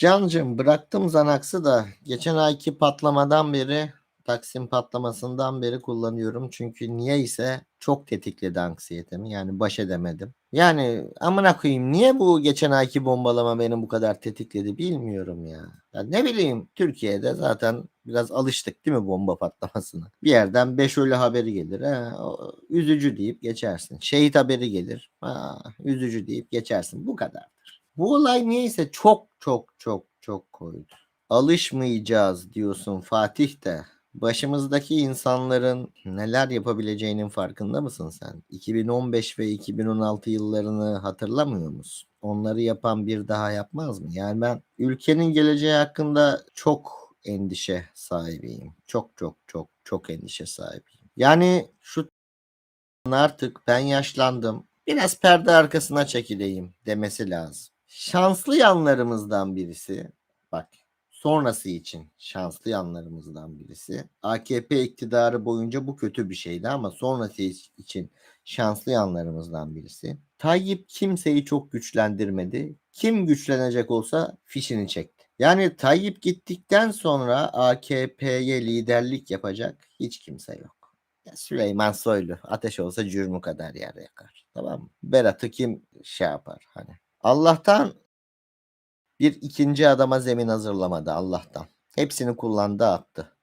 Cancım bıraktım Xanax'ı da geçen ayki patlamadan beri Taksim patlamasından beri kullanıyorum. Çünkü niye ise çok tetikledi anksiyetemi. Yani baş edemedim. Yani amına koyayım niye bu geçen ayki bombalama beni bu kadar tetikledi bilmiyorum ya. ya ne bileyim Türkiye'de zaten biraz alıştık değil mi bomba patlamasına? Bir yerden 5 ölü haberi gelir. Ha, üzücü deyip geçersin. Şehit haberi gelir. Ha, üzücü deyip geçersin. Bu kadardır. Bu olay niyeyse çok çok çok çok koydu. Alışmayacağız diyorsun Fatih de. Başımızdaki insanların neler yapabileceğinin farkında mısın sen? 2015 ve 2016 yıllarını hatırlamıyor musun? Onları yapan bir daha yapmaz mı? Yani ben ülkenin geleceği hakkında çok endişe sahibiyim. Çok çok çok çok endişe sahibiyim. Yani şu artık ben yaşlandım. Biraz perde arkasına çekileyim demesi lazım. Şanslı yanlarımızdan birisi bak sonrası için şanslı yanlarımızdan birisi. AKP iktidarı boyunca bu kötü bir şeydi ama sonrası için şanslı yanlarımızdan birisi. Tayyip kimseyi çok güçlendirmedi. Kim güçlenecek olsa fişini çekti. Yani Tayyip gittikten sonra AKP'ye liderlik yapacak hiç kimse yok. Süleyman Soylu ateş olsa cürmü kadar yer yakar. Tamam mı? Berat'ı kim şey yapar hani. Allah'tan bir ikinci adama zemin hazırlamadı Allah'tan. Hepsini kullandı attı.